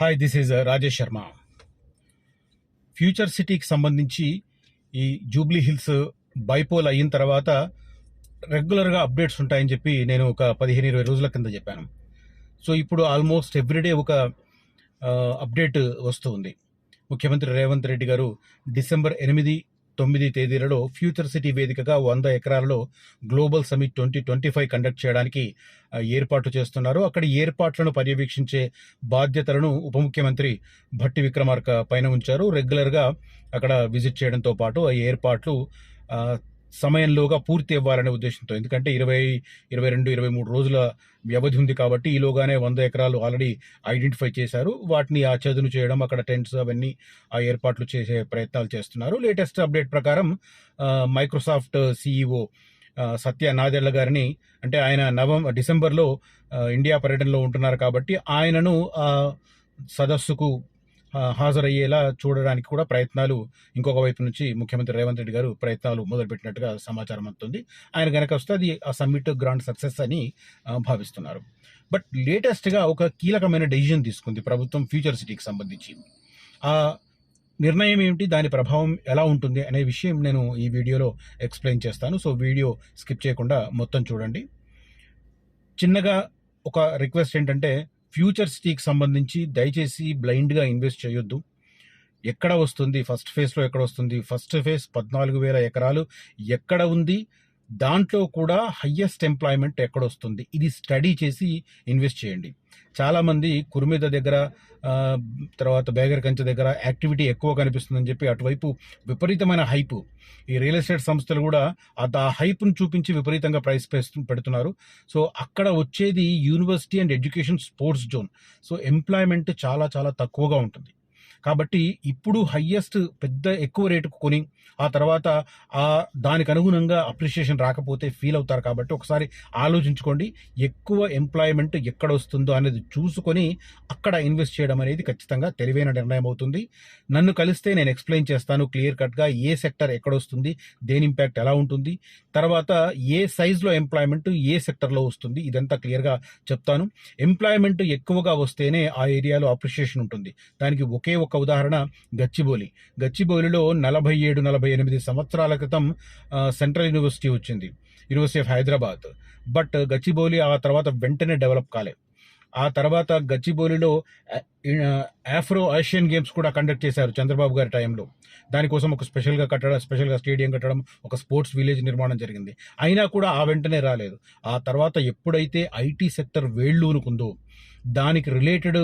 Hi this is Rajesh Sharma future సిటీకి సంబంధించి ఈ జూబ్లీ హిల్స్ బైపోల్ అయిన తర్వాత రెగ్యులర్గా అప్డేట్స్ ఉంటాయని చెప్పి నేను ఒక పదిహేను ఇరవై రోజుల కింద చెప్పాను. సో ఇప్పుడు ఆల్మోస్ట్ ఎవ్రీడే ఒక uh, అప్డేట్ వస్తూ ఉంది. ముఖ్యమంత్రి రేవంత్ రెడ్డి గారు డిసెంబర్ ఎనిమిది తొమ్మిది తేదీలలో ఫ్యూచర్ సిటీ వేదికగా వంద ఎకరాలలో global summit twenty twenty five conduct చేయడానికి ఏర్పాట్లు చేస్తున్నారు. అక్కడ ఏర్పాట్లను పర్యవేక్షించే బాధ్యతలను ఉప ముఖ్యమంత్రి భట్టి విక్రమార్క పైన ఉంచారు. రెగ్యులర్గా అక్కడ విజిట్ చేయడంతో పాటు ఆ ఏర్పాట్లు సమయంలోగా పూర్తి ఇవ్వాలనే ఉద్దేశంతో. ఎందుకంటే ఇరవై ఇరవై రెండు ఇరవై మూడు రోజుల వ్యవధి ఉంది కాబట్టి ఈలోగానే వంద ఎకరాలు ఆల్రెడీ ఐడెంటిఫై చేశారు. వాటిని ఆ చదును చేయడం అక్కడ టెంట్స్ అవన్నీ ఆ ఏర్పాట్లు చేసే ప్రయత్నాలు చేస్తున్నారు. లేటెస్ట్ అప్డేట్ ప్రకారం మైక్రోసాఫ్ట్ సీఈఓ సత్య నాదెళ్ళ గారిని అంటే ఆయన నవం డిసెంబర్లో ఇండియా పర్యటనలో ఉంటున్నారు కాబట్టి ఆయనను సదస్సుకు హాజరయ్యేలా చూడడానికి కూడా ప్రయత్నాలు ఇంకొక వైపు నుంచి ముఖ్యమంత్రి రేవంత్ రెడ్డి గారు ప్రయత్నాలు మొదలుపెట్టినట్టుగా సమాచారం అందుతుంది. ఆయన కనుక వస్తే అది ఆ సమ్మిట్ గ్రాండ్ సక్సెస్ అని భావిస్తున్నారు. బట్ లేటెస్ట్గా ఒక కీలకమైన డెసిజన్ తీసుకుంది ప్రభుత్వం ఫ్యూచర్ సిటీకి సంబంధించి. ఆ నిర్ణయం ఏమిటి దాని ప్రభావం ఎలా ఉంటుంది అనే విషయం నేను ఈ వీడియోలో ఎక్స్ప్లెయిన్ చేస్తాను. సో వీడియో స్కిప్ చేయకుండా మొత్తం చూడండి. చిన్నగా ఒక రిక్వెస్ట్ ఏంటంటే ఫ్యూచర్ సిటీకి సంబంధించి దయచేసి బ్లైండ్గా ఇన్వెస్ట్ చేయొద్దు. ఎక్కడ వస్తుంది? ఫస్ట్ ఫేజ్లో ఎక్కడ వస్తుంది? ఫస్ట్ ఫేజ్ పద్నాలుగు వేల ఎకరాలు. ఎక్కడ ఉంది? దాంట్లో కూడా హయ్యెస్ట్ ఎంప్లాయ్మెంట్ ఎక్కడ వస్తుంది ఇది స్టడీ చేసి ఇన్వెస్ట్ చేయండి. చాలామంది కుర్మిద దగ్గర తర్వాత బేగర్ కంచె దగ్గర యాక్టివిటీ ఎక్కువ కనిపిస్తుందని చెప్పి అటువైపు విపరీతమైన హైపు ఈ రియల్ ఎస్టేట్ సంస్థలు కూడా ఆ- ఆ హైప్ను చూపించి విపరీతంగా ప్రైస్ పెడుతున్నారు. సో అక్కడ వచ్చేది university and education sports zone so employment చాలా చాలా తక్కువగా ఉంటుంది. కాబట్టి ఇప్పుడు హయ్యెస్ట్ పెద్ద ఎక్కువ రేటుకు కొని ఆ తర్వాత ఆ దానికి అనుగుణంగా అప్రిషియేషన్ రాకపోతే ఫీల్ అవుతారు కాబట్టి ఒకసారి ఆలోచించుకోండి ఎక్కువ ఎంప్లాయ్మెంట్ ఎక్కడ వస్తుందో అనేది చూసుకొని అక్కడ ఇన్వెస్ట్ చేయడం అనేది ఖచ్చితంగా తెలివైన నిర్ణయం అవుతుంది. నన్ను కలిస్తే నేను ఎక్స్ప్లెయిన్ చేస్తాను క్లియర్ కట్గా ఏ సెక్టర్ ఎక్కడ వస్తుంది దేని ఇంపాక్ట్ ఎలా ఉంటుంది తర్వాత ఏ సైజులో ఎంప్లాయ్మెంట్ ఏ సెక్టర్లో వస్తుంది ఇదంతా క్లియర్గా చెప్తాను. ఎంప్లాయ్మెంట్ ఎక్కువగా వస్తేనే ఆ ఏరియాలో అప్రిషియేషన్ ఉంటుంది. దానికి ఒకే ఒక ఒక ఉదాహరణ గచ్చిబౌలి. గచ్చిబౌలిలో నలభై ఏడు నలభై ఎనిమిది సంవత్సరాల క్రితం సెంట్రల్ యూనివర్సిటీ వచ్చింది university of Hyderabad. But Gachibowli ఆ తర్వాత వెంటనే డెవలప్ కాలేదు ఆ తర్వాత గచ్చిబౌలిలో ఆఫ్రో ఆసియన్ గేమ్స్ కూడా కండక్ట్ చేశారు చంద్రబాబు గారి టైంలో. దానికోసం ఒక స్పెషల్గా కట్టడం స్పెషల్గా స్టేడియం కట్టడం ఒక స్పోర్ట్స్ విలేజ్ నిర్మాణం జరిగింది. అయినా కూడా ఆ వెంటనే రాలేదు. ఆ తర్వాత ఎప్పుడైతే ఐటీ సెక్టర్ వేళ్ళూనుకుందో దానికి రిలేటెడ్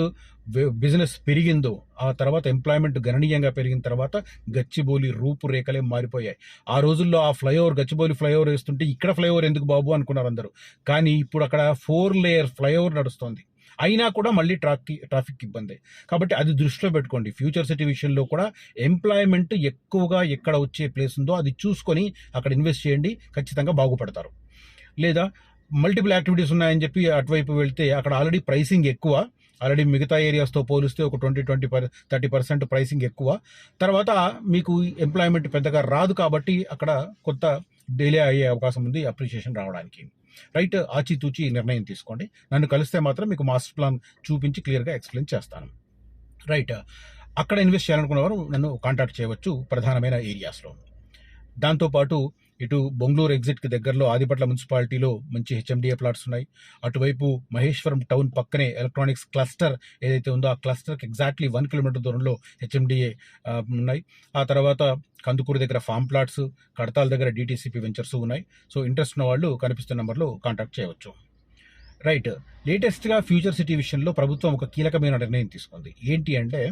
బిజినెస్ పెరిగిందో ఆ తర్వాత ఎంప్లాయ్మెంట్ గణనీయంగా పెరిగిన తర్వాత గచ్చిబౌలి రూపురేఖలే మారిపోయాయి. ఆ రోజుల్లో ఆ ఫ్లైఓవర్ గచ్చిబౌలి ఫ్లైఓవర్ వేస్తుంటే ఇక్కడ ఫ్లైఓవర్ ఎందుకు బాబు అనుకున్నారు అందరూ. కానీ ఇప్పుడు అక్కడ ఫోర్ లేయర్ ఫ్లైఓవర్ నడుస్తోంది. అయినా కూడా మళ్ళీ ట్రాఫిక్ ట్రాఫిక్ ఇబ్బంది. కాబట్టి అది దృష్టిలో పెట్టుకోండి. ఫ్యూచర్ సిటీ విషయంలో కూడా ఎంప్లాయ్మెంట్ ఎక్కువగా ఎక్కడ వచ్చే ప్లేస్ ఉందో అది చూసుకొని అక్కడ ఇన్వెస్ట్ చేయండి. ఖచ్చితంగా బాగుపడతారు. లేదా మల్టిపుల్ యాక్టివిటీస్ ఉన్నాయని చెప్పి అటువైపు వెళ్తే అక్కడ ఆల్రెడీ ప్రైసింగ్ ఎక్కువ. ఆల్రెడీ మిగతా ఏరియాస్తో పోలిస్తే ఒక twenty twenty per thirty percent pricing ఎక్కువ. తర్వాత మీకు ఎంప్లాయ్మెంట్ పెద్దగా రాదు కాబట్టి అక్కడ కొత్త డిలే అయ్యే అవకాశం ఉంది అప్రిషియేషన్ రావడానికి. రైట్ ఆచితూచి నిర్ణయం తీసుకోండి. నన్ను కలిస్తే మాత్రం మీకు మాస్టర్ ప్లాన్ చూపించి క్లియర్గా ఎక్స్ప్లెయిన్ చేస్తాను. రైట్ అక్కడ ఇన్వెస్ట్ చేయాలనుకున్న వారు నన్ను కాంటాక్ట్ చేయవచ్చు ప్రధానమైన ఏరియాస్లో దాంతోపాటు ఇటు బొంగళూరు ఎగ్జిట్కి దగ్గరలో ఆదిపట్ల మున్సిపాలిటీలో మంచి హెచ్ఎండిఏ ప్లాట్స్ ఉన్నాయి. అటువైపు మహేశ్వరం టౌన్ పక్కనే ఎలక్ట్రానిక్స్ క్లస్టర్ ఏదైతే ఉందో ఆ క్లస్టర్కి ఎగ్జాక్ట్లీ వన్ కిలోమీటర్ దూరంలో హెచ్ఎండిఏ ఉన్నాయి. ఆ తర్వాత కందుకూరు దగ్గర ఫామ్ ప్లాట్స్ కడతాల దగ్గర డిటీసీపీ వెంచర్స్ ఉన్నాయి. సో ఇంట్రెస్ట్ ఉన్న వాళ్ళు కనిపిస్తున్న నెంబర్లో కాంటాక్ట్ చేయవచ్చు. రైట్. లేటెస్ట్గా ఫ్యూచర్ సిటీ విషయంలో ప్రభుత్వం ఒక కీలకమైన నిర్ణయం తీసుకుంది. ఏంటి అంటే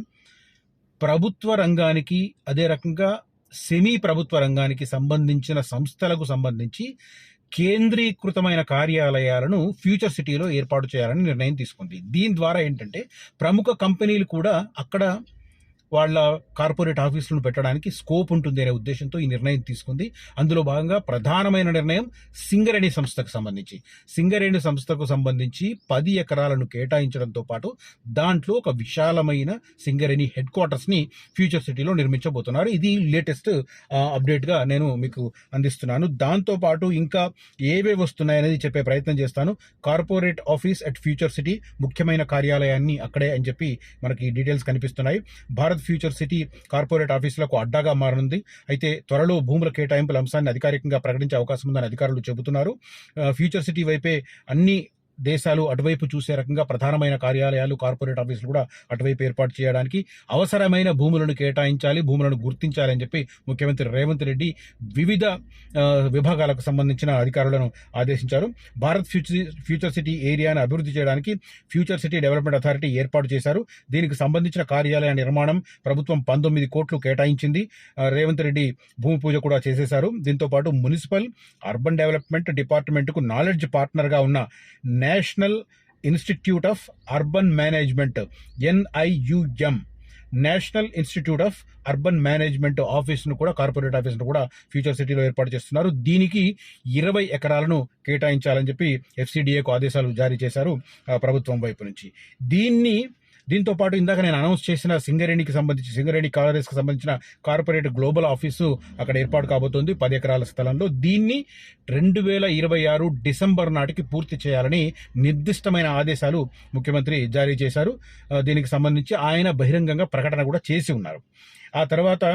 ప్రభుత్వ రంగానికి అదే రకంగా సెమీ ప్రభుత్వ రంగానికి సంబంధించిన సంస్థలకు సంబంధించి కేంద్రీకృతమైన కార్యాలయాలను ఫ్యూచర్ సిటీలో ఏర్పాటు చేయాలని నిర్ణయం తీసుకుంది. దీని ద్వారా ఏంటంటే ప్రముఖ కంపెనీలు కూడా అక్కడ వాళ్ళ కార్పొరేట్ ఆఫీసులను పెట్టడానికి స్కోప్ ఉంటుంది అనే ఉద్దేశంతో ఈ నిర్ణయం తీసుకుంది. అందులో భాగంగా ప్రధానమైన నిర్ణయం సింగరేణి సంస్థకు సంబంధించి. సింగరేణి సంస్థకు సంబంధించి పది ఎకరాలను కేటాయించడంతో పాటు దాంట్లో ఒక విశాలమైన సింగరేణి హెడ్ క్వార్టర్స్ని ఫ్యూచర్ సిటీలో నిర్మించబోతున్నారు. ఇది లేటెస్ట్ అప్డేట్గా నేను మీకు అందిస్తున్నాను. దాంతో పాటు ఇంకా ఏవే వస్తున్నాయనేది చెప్పే ప్రయత్నం చేస్తాను. Corporate office at future city ముఖ్యమైన కార్యాలయాన్ని అక్కడే అని చెప్పి మనకి డీటెయిల్స్ కనిపిస్తున్నాయి. భారత్ ఫ్యూచర్ సిటీ కార్పొరేట్ ఆఫీసులకు అడ్డాగా మారనుంది. అయితే త్వరలో భూముల కేటాయింపుల అంశాన్ని అధికారికంగా ప్రకటించే అవకాశం ఉందని అధికారులు చెబుతున్నారు. ఫ్యూచర్ సిటీ వైపే అన్ని దేశాలు అటువైపు చూసే రకంగా ప్రధానమైన కార్యాలయాలు కార్పొరేట్ ఆఫీసులు కూడా అటువైపు ఏర్పాటు చేయడానికి అవసరమైన భూములను కేటాయించాలి భూములను గుర్తించాలి అని చెప్పి ముఖ్యమంత్రి రేవంత్ రెడ్డి వివిధ విభాగాలకు సంబంధించిన అధికారులను ఆదేశించారు. భారత్ ఫ్యూచర్ ఫ్యూచర్ సిటీ ఏరియాను అభివృద్ధి చేయడానికి ఫ్యూచర్ సిటీ డెవలప్మెంట్ అథారిటీ ఏర్పాటు చేశారు. దీనికి సంబంధించిన కార్యాలయ నిర్మాణం ప్రభుత్వం పంతొమ్మిది కోట్లు కేటాయించింది. రేవంత్ రెడ్డి భూమి పూజ కూడా చేసేశారు. దీంతో పాటు మున్సిపల్ అర్బన్ డెవలప్మెంట్ డిపార్ట్మెంట్కు నాలెడ్జ్ పార్ట్నర్గా ఉన్న national institute of urban management NIUM national institute of urban management ఆఫీస్ను కూడా కార్పొరేట్ ఆఫీస్ను కూడా ఫ్యూచర్ సిటీలో ఏర్పాటు చేస్తున్నారు. దీనికి ఇరవై ఎకరాలను కేటాయించాలని చెప్పి ఎఫ్సిడిఏకు ఆదేశాలు జారీ చేశారు ప్రభుత్వం వైపు నుంచి. దీన్ని దీంతో పాటు ఇందాక నేను అనౌన్స్ చేసిన సింగరేణికి సంబంధించి సింగరేణి కాలరీస్కి సంబంధించిన కార్పొరేట్ గ్లోబల్ ఆఫీసు అక్కడ ఏర్పాటు కాబోతోంది పది ఎకరాల స్థలంలో. దీన్ని రెండు వేల ఇరవై ఆరు డిసెంబర్ నాటికి పూర్తి చేయాలని నిర్దిష్టమైన ఆదేశాలు ముఖ్యమంత్రి జారీ చేశారు. దీనికి సంబంధించి ఆయన బహిరంగంగా ప్రకటన కూడా చేసి ఉన్నారు. ఆ తర్వాత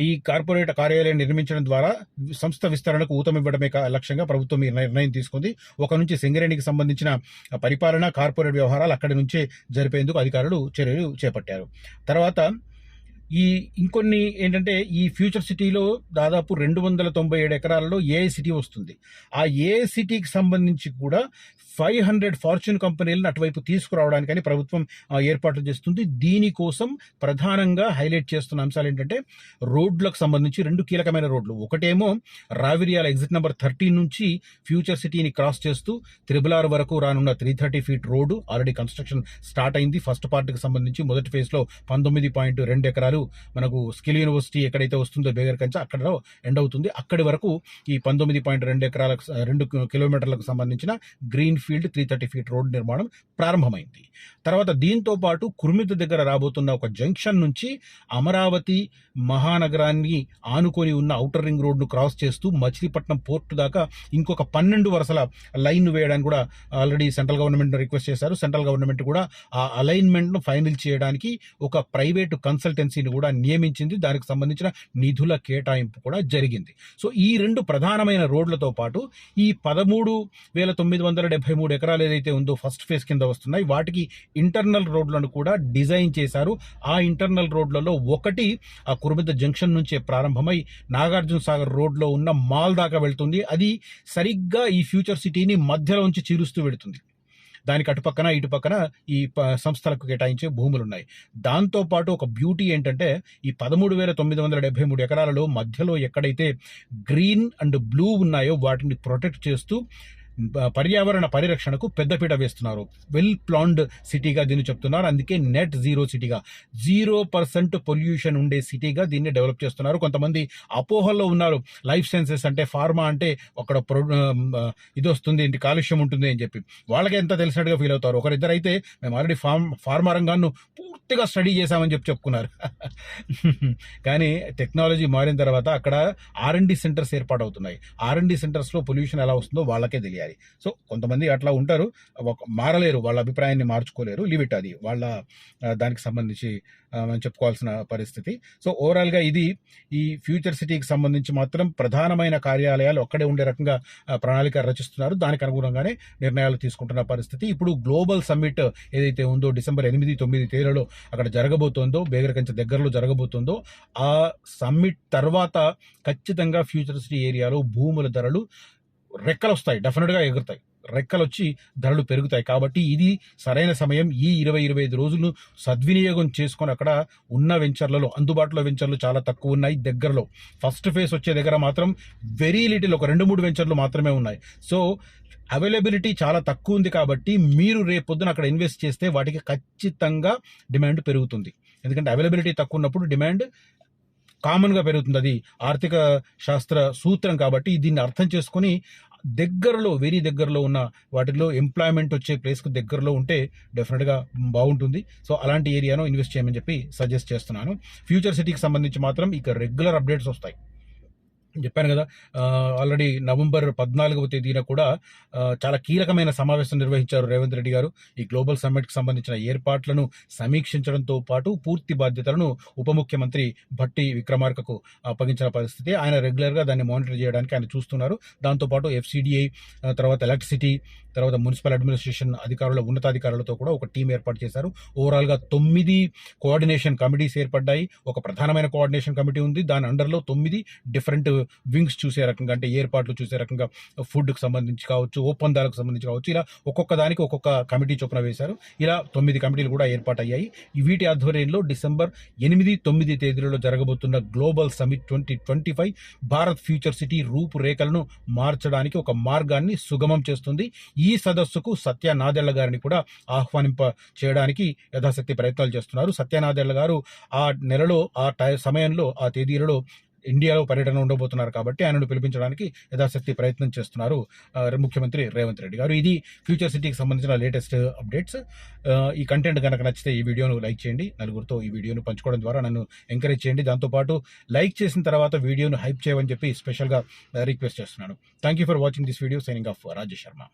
ఈ కార్పొరేట్ కార్యాలయం నిర్మించడం ద్వారా సంస్థ విస్తరణకు ఊతమివ్వడమే లక్ష్యంగా ప్రభుత్వం ఈ నిర్ణయం తీసుకుంది. ఒక నుంచి సింగరేణికి సంబంధించిన పరిపాలన కార్పొరేట్ వ్యవహారాలు అక్కడి నుంచే జరిపేందుకు అధికారులు చర్యలు చేపట్టారు. తర్వాత ఈ ఇంకొన్ని ఏంటంటే ఈ ఫ్యూచర్ సిటీలో దాదాపు రెండు వందల తొంభై ఏడు ఎకరాలలో ఏ సిటీ వస్తుంది? ఆ ఏ సిటీకి సంబంధించి కూడా ఫైవ్ హండ్రెడ్ ఫార్చ్యూన్ కంపెనీలను అటువైపు తీసుకురావడానికని ప్రభుత్వం ఏర్పాట్లు చేస్తుంది. దీనికోసం ప్రధానంగా హైలైట్ చేస్తున్న అంశాలు ఏంటంటే రోడ్లకు సంబంధించి రెండు కీలకమైన రోడ్లు. ఒకటేమో రావిరియాల ఎగ్జిట్ నెంబర్ థర్టీన్ నుంచి ఫ్యూచర్ సిటీని క్రాస్ చేస్తూ త్రిబుల్ ఆర్ వరకు రానున్న three thirty feet road already construction start అయింది. ఫస్ట్ పార్ట్కి సంబంధించి మొదటి ఫేజ్లో పంతొమ్మిది పాయింట్ రెండు ఎకరాలు మనకు స్కిల్ యూనివర్సిటీ ఎక్కడైతే వస్తుందో బేగర్ కంచి అక్కడ ఎండ్ అవుతుంది. అక్కడి వరకు ఈ పంతొమ్మిది పాయింట్ రెండు ఎకరాలకు రెండు కిలోమీటర్లకు సంబంధించిన green field three thirty feet road నిర్మాణం ప్రారంభమైంది. తర్వాత దీంతో పాటు కుర్మిత దగ్గర రాబోతున్న ఒక జంక్షన్ నుంచి అమరావతి మహానగరాన్ని ఆనుకొని ఉన్న ఔటర్ రింగ్ రోడ్ను క్రాస్ చేస్తూ మచిలీపట్నం పోర్టు దాకా ఇంకొక పన్నెండు వరుసల లైన్ వేయడానికి కూడా ఆల్రెడీ సెంట్రల్ గవర్నమెంట్ రిక్వెస్ట్ చేశారు. సెంట్రల్ గవర్నమెంట్ కూడా ఆ అలైన్మెంట్ను ఫైనల్ చేయడానికి ఒక ప్రైవేటు కన్సల్టెన్సీని కూడా నియమించింది. దానికి సంబంధించిన నిధుల కేటాయింపు కూడా జరిగింది. సో ఈ రెండు ప్రధానమైన రోడ్లతో పాటు ఈ పదమూడు వేల తొమ్మిది వందల డెబ్బై మూడు ఎకరాలు ఏదైతే ఉందో ఫస్ట్ ఫేజ్ కింద వస్తున్నాయి వాటికి ఇంటర్నల్ రోడ్లను కూడా డిజైన్ చేశారు. ఆ ఇంటర్నల్ రోడ్లలో ఒకటి ఆ కురుమిద జంక్షన్ నుంచే ప్రారంభమై నాగార్జున సాగర్ రోడ్లో ఉన్న మాల్ దాకా వెళ్తుంది. అది సరిగ్గా ఈ ఫ్యూచర్ సిటీని మధ్యలో ఉంచి చీరుస్తూ వెళుతుంది. దానికి అటుపక్కన ఇటుపక్కన ఈ ప- సంస్థలకు కేటాయించే భూములు ఉన్నాయి దాంతోపాటు ఒక బ్యూటీ ఏంటంటే ఈ పదమూడు వేల తొమ్మిది వందల డెబ్బై మూడు ఎకరాలలో మధ్యలో ఎక్కడైతే గ్రీన్ అండ్ బ్లూ ఉన్నాయో వాటిని ప్రొటెక్ట్ చేస్తూ పర్యావరణ పరిరక్షణకు పెద్దపీట వేస్తున్నారు. వెల్ ప్లాన్డ్ సిటీగా దీన్ని చెప్తున్నారు. అందుకే నెట్ జీరో సిటీగా జీరో పర్సెంట్ పొల్యూషన్ ఉండే సిటీగా దీన్ని డెవలప్ చేస్తున్నారు. కొంతమంది అపోహల్లో ఉన్నారు. లైఫ్ సైన్సెస్ అంటే ఫార్మా అంటే అక్కడ ప్రొ- ఇది వస్తుంది ఏంటి కాలుష్యం ఉంటుంది అని చెప్పి. వాళ్ళకి ఎంత తెలిసినట్టుగా ఫీల్ అవుతారు? ఒకరిద్దరు అయితే మేము ఆల్రెడీ ఫార్మ్ ఫార్మా రంగాన్ని పూర్తిగా స్టడీ చేశామని చెప్పి చెప్పుకున్నారు. కానీ టెక్నాలజీ మారిన తర్వాత అక్కడ ఆర్ఎండి సెంటర్స్ ఏర్పాటవుతున్నాయి. అవుతున్నాయి అండ్ సెంటర్స్లో పొల్యూషన్ ఎలా వస్తుందో వాళ్ళకే తెలియాలి. సో కొంతమంది అట్లా ఉంటారు. ఒక- మారలేరు వాళ్ళ అభిప్రాయాన్ని మార్చుకోలేరు. లిమిట్ అది. వాళ్ళ దానికి సంబంధించి మనం చెప్పుకోవాల్సిన పరిస్థితి. సో ఓవరాల్గా ఇది ఈ ఫ్యూచర్ సిటీకి సంబంధించి మాత్రం ప్రధానమైన కార్యాలయాలు ఒక్కడే ఉండే రకంగా ప్రణాళిక రచిస్తున్నారు. దానికి అనుగుణంగానే నిర్ణయాలు తీసుకుంటున్న పరిస్థితి. ఇప్పుడు గ్లోబల్ సమ్మిట్ ఏదైతే ఉందో డిసెంబర్ ఎనిమిది తొమ్మిది తేదీలలో అక్కడ జరగబోతోందో బేగరకంచ దగ్గరలో జరగబోతోందో ఆ సమ్మిట్ తర్వాత ఖచ్చితంగా ఫ్యూచర్ సిటీ ఏరియాలో భూముల ధరలు రెక్కలు వస్తాయి డెఫినెట్గా ఎగురుతాయి. రెక్కలు వచ్చి ధరలు పెరుగుతాయి. కాబట్టి ఇది సరైన సమయం. ఈ ఇరవై ఇరవై ఐదు రోజులు సద్వినియోగం చేసుకొని అక్కడ ఉన్న వెంచర్లలో అందుబాటులో వెంచర్లు చాలా తక్కువ ఉన్నాయి. దగ్గరలో ఫస్ట్ ఫేజ్ వచ్చే దగ్గర మాత్రం వెరీ లిటిల్ ఒక రెండు మూడు వెంచర్లు మాత్రమే ఉన్నాయి. సో అవైలబిలిటీ చాలా తక్కువ ఉంది కాబట్టి మీరు రేపొద్దున అక్కడ ఇన్వెస్ట్ చేస్తే వాటికి ఖచ్చితంగా డిమాండ్ పెరుగుతుంది. ఎందుకంటే అవైలబిలిటీ తక్కువ ఉన్నప్పుడు డిమాండ్ కామన్గా పెరుగుతుంది. అది ఆర్థిక శాస్త్ర సూత్రం కాబట్టి దీన్ని అర్థం చేసుకొని దగ్గరలో వెరీ దగ్గరలో ఉన్న వాటిలో ఎంప్లాయ్మెంట్ వచ్చే ప్లేస్కు దగ్గరలో ఉంటే డెఫినెట్గా బాగుంటుంది. సో అలాంటి ఏరియాను ఇన్వెస్ట్ చేయమని చెప్పి సజెస్ట్ చేస్తున్నాను. ఫ్యూచర్ సిటీకి సంబంధించి మాత్రం ఇక రెగ్యులర్ అప్డేట్స్ వస్తాయి. చెప్పాను కదా ఆల్రెడీ నవంబర్ పద్నాలుగవ తేదీన కూడా చాలా కీలకమైన సమావేశం నిర్వహించారు రేవంత్ రెడ్డి గారు. ఈ గ్లోబల్ సమ్మిట్కి సంబంధించిన ఏర్పాట్లను సమీక్షించడంతో పాటు పూర్తి బాధ్యతలను ఉప ముఖ్యమంత్రి భట్టి విక్రమార్కకు అప్పగించిన పరిస్థితి. ఆయన రెగ్యులర్గా దాన్ని మానిటర్ చేయడానికి ఆయన చూస్తున్నారు. దాంతోపాటు ఎఫ్సిడిఐ తర్వాత ఎలక్ట్రిసిటీ తర్వాత మున్సిపల్ అడ్మినిస్ట్రేషన్ అధికారుల ఉన్నతాధికారులతో కూడా ఒక టీం ఏర్పాటు చేశారు. ఓవరాల్గా తొమ్మిది కోఆర్డినేషన్ కమిటీస్ ఏర్పడ్డాయి. ఒక ప్రధానమైన కోఆర్డినేషన్ కమిటీ ఉంది. దాని అండర్లో తొమ్మిది డిఫరెంట్ వింగ్స్ చూసే రకంగా అంటే ఏర్పాట్లు చూసే రకంగా ఫుడ్కి సంబంధించి కావచ్చు ఒప్పందాలకు సంబంధించి కావచ్చు ఇలా ఒక్కొక్క దానికి ఒక్కొక్క కమిటీ చొప్పున వేశారు. ఇలా తొమ్మిది కమిటీలు కూడా ఏర్పాటయ్యాయి. ఈ వీటి ఆధ్వర్యంలో డిసెంబర్ ఎనిమిది తొమ్మిది తేదీలలో జరగబోతున్న global summit twenty twenty five Bharat future city రూపురేఖలను మార్చడానికి ఒక మార్గాన్ని సుగమం చేస్తుంది. ఈ సదస్సుకు సత్య నాదెళ్ళ గారిని కూడా ఆహ్వానింప చేయడానికి యథాశక్తి ప్రయత్నాలు చేస్తున్నారు. సత్యనాదెళ్ళ గారు ఆ నెలలో ఆ టై సమయంలో ఆ తేదీలలో ఇండియాలో పర్యటన ఉండబోతున్నారు కాబట్టి ఆయనను పిలిపించడానికి యథాశక్తి ప్రయత్నం చేస్తున్నారు ముఖ్యమంత్రి రేవంత్ రెడ్డి గారు. ఇది ఫ్యూచర్ సిటీకి సంబంధించిన లేటెస్ట్ అప్డేట్స్. ఈ కంటెంట్ కనుక నచ్చితే ఈ వీడియోను లైక్ చేయండి నలుగురితో ఈ వీడియోను పంచుకోవడం ద్వారా నన్ను ఎంకరేజ్ చేయండి. దాంతోపాటు లైక్ చేసిన తర్వాత వీడియోను హైప్ చేయమని చెప్పి స్పెషల్గా రిక్వెస్ట్ చేస్తున్నాను. Thank you for watching this video signing off Rajesh Sharma